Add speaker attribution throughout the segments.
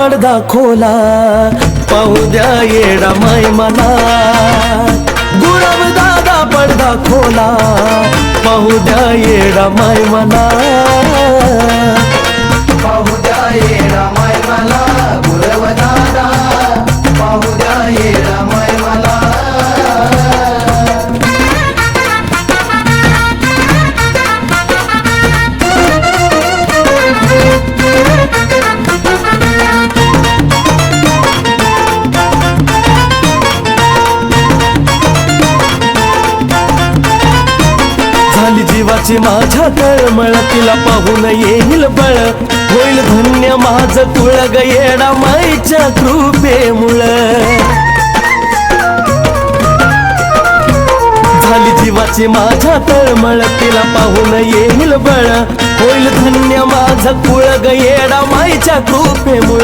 Speaker 1: पडदा खोला पाहू द्या येडा माय मला गुरव दादा पडदा खोला पाहू द्या येडा माय मला
Speaker 2: पाहू द्या येडा
Speaker 1: झाली माझ्या तळमळ तिला पाहून येईल बळ. होईल धन्य माझ तुळ येडा माईच्या कृपेमुळ झाली जीवाची माझ्या तळमळ तिला पाहून येईल बळ. होईल धन्य माझ कुळ येडा माईच्या कृपेमुळ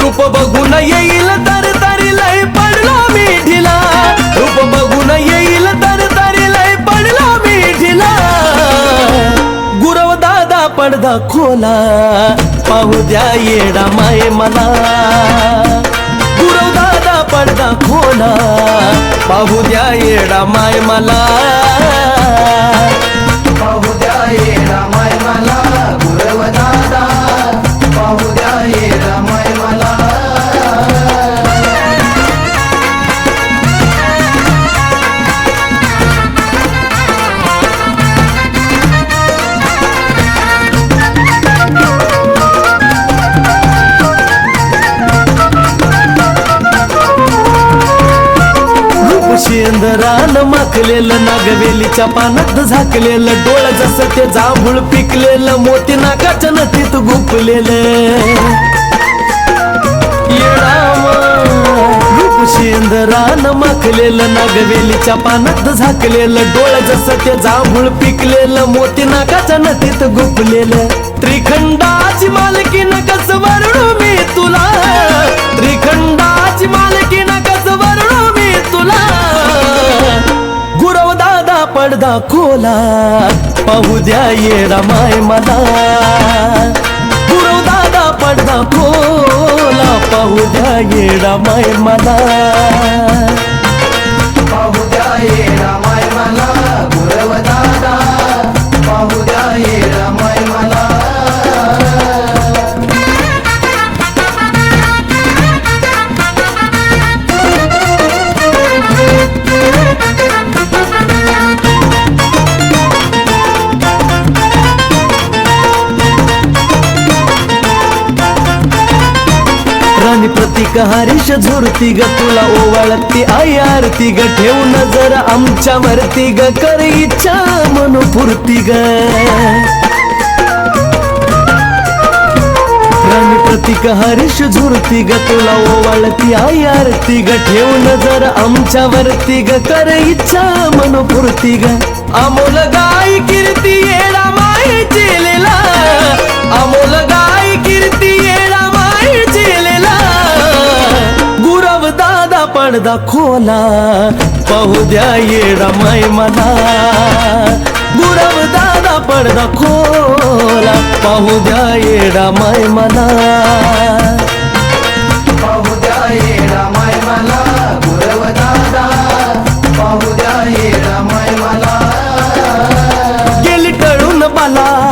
Speaker 1: रूप बघून येईल तर तरी लय पडला मी ढिला. पडदा खोला पाहू द्या येडा माय मला गुरव दादा पडदा खोला पाहू द्या येडा माय मला शेंदरान माखलेलं नागवेलीच्या पानात झाकलेलं डोळ जसं ते जांभूळ पिकलेलं मोती नाकाच्या नदीत गुंपलेलं येडावा. रूप शेंदरान माखलेलं नागवेलीच्या पानात झाकलेलं डोळ जसं ते जांभूळ पिकलेलं मोती नाकाच्या नदीत गुपलेलं पडदा खोला पाहू द्या येडा माय मला. गुरव दादा पडदा खोला पाहू द्या येडा माय मला.
Speaker 2: पाहू द्या
Speaker 1: राणी हरीश झुरती ग तुला ओवाळती आई आरती ग ठेव नजर आमच्या वरती ग कर इच्छा मनपुरती ग. राणी प्रतिक हरीश झुरती ग तुला ओवाळती आई आरती ग ठेव नजर आमच्या वरती ग कर इच्छा मनपुरती ग. अमोल गाय कीर्ती येणार पडदा खोला पाहू द्या येडा माय मला गुरव दादा पडदा खोला पाहू द्या येडा माय मला
Speaker 2: पाहू द्या ये मला गुरव दादा पाहू द्या मला
Speaker 1: गेली टळून बाला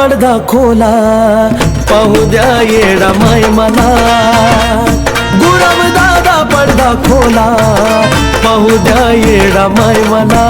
Speaker 1: पडदा खोला पाहू द्या येडा माय मला. गुरव दादा पडदा खोला पाहू द्या येडा माय मला.